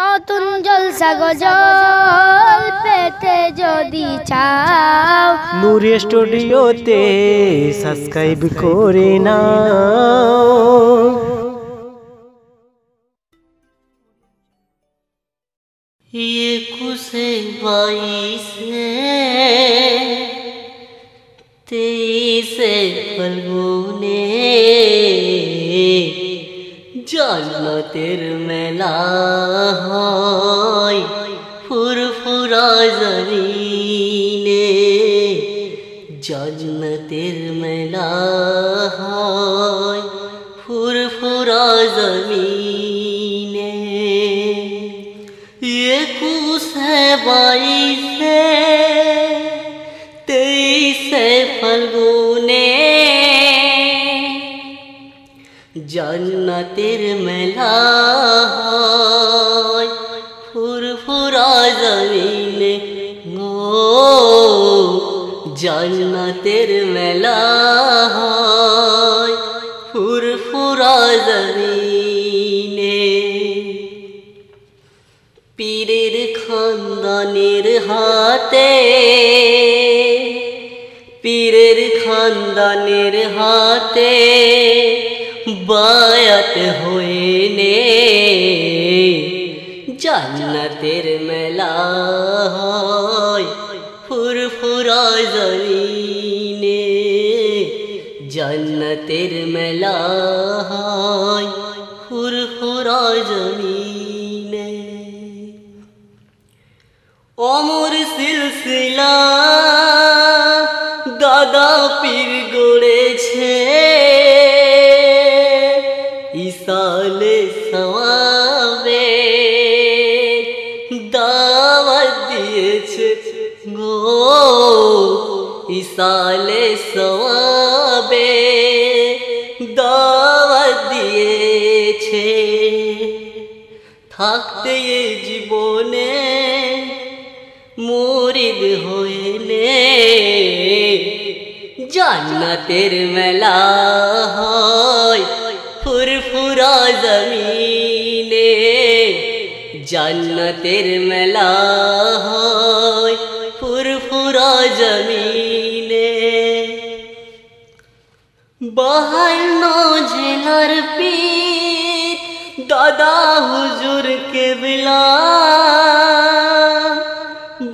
নতুন জলসা গজল পেতে যদি চাও। নূর স্টুডিওতে সাবস্ক্রাইব করে না একুশে বাইশে তেইশে ফলগুনে জান্নাতের মেলা হয় ফুরফুরা জমিনে জান্নাতের মেলা হয় ফুরফুরা জমিনে। একুশে বাইশে জান্নাতের মেলা ফুরফুরা জমিনে গো, জান্নাতের মেলা ফুরফুরা জমিনে পীরের খানদানের হাতে, পীরের খানদানের হাতে বায়াত হয়ে নে জান্নাতের মেলা হয় ফুরফুরা জমিনে, জান্নাতের মেলা হয় ফুরফুরা জমিনে। অমর সিলসিলা ইসালে সওয়াবে দাওয়াত দিয়েছে গো ইসালে সওয়াবে দাওয়াত দিয়েছে। থাকতে এ জীবনে মুরিদ হইলে জান্নাতের মেলা জমিনে জান্নাতের মেলা হয় ফুরফুরা জমিনে বাহান্ন জেলার পীর দাদা হুজুর কেবলা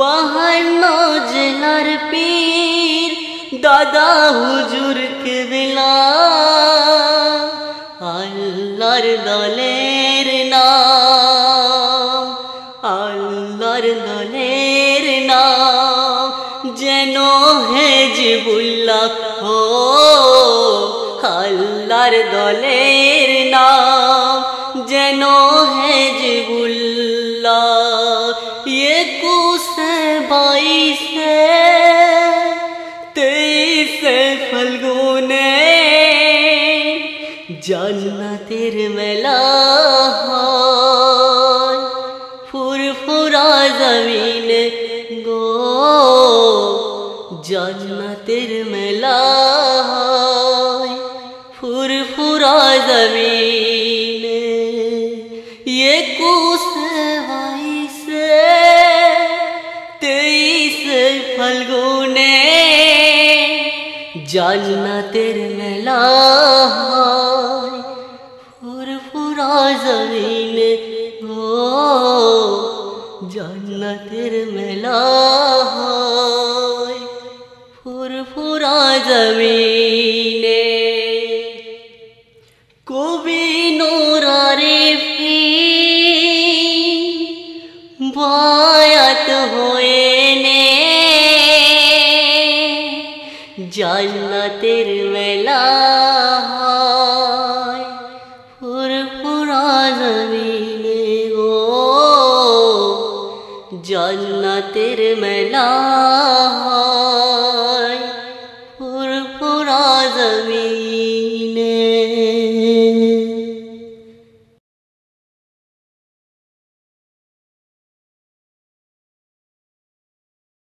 বাহান্ন জেলার পীর দাদা হুজুর কেবলা আল্লাহর দলের নাম, আল্লাহর দলের নাম যেন হেজবুল্লাহ হো আল্লাহর দলের নাম যেন হেজবুল্লাহ একুশে বাইশে জান্নাতের মেলা হয় ফুরফুরা জমিন গো জান্নাতের মেলা হয় ফুরফুরা জমিনে একুশে বাইশে তেইশে ফাল্গুনে জান্নাতের মেলা হয় ফুরফুরা জমিনে গো জান্নাতের মেলা হয়। ফুরফুরা জমিনে কবি নোরারে ফি বায়াত হয়ে নে জান্নাতের মেলা হয়। জন্নাতের মেলা ফুরফুরা জমিন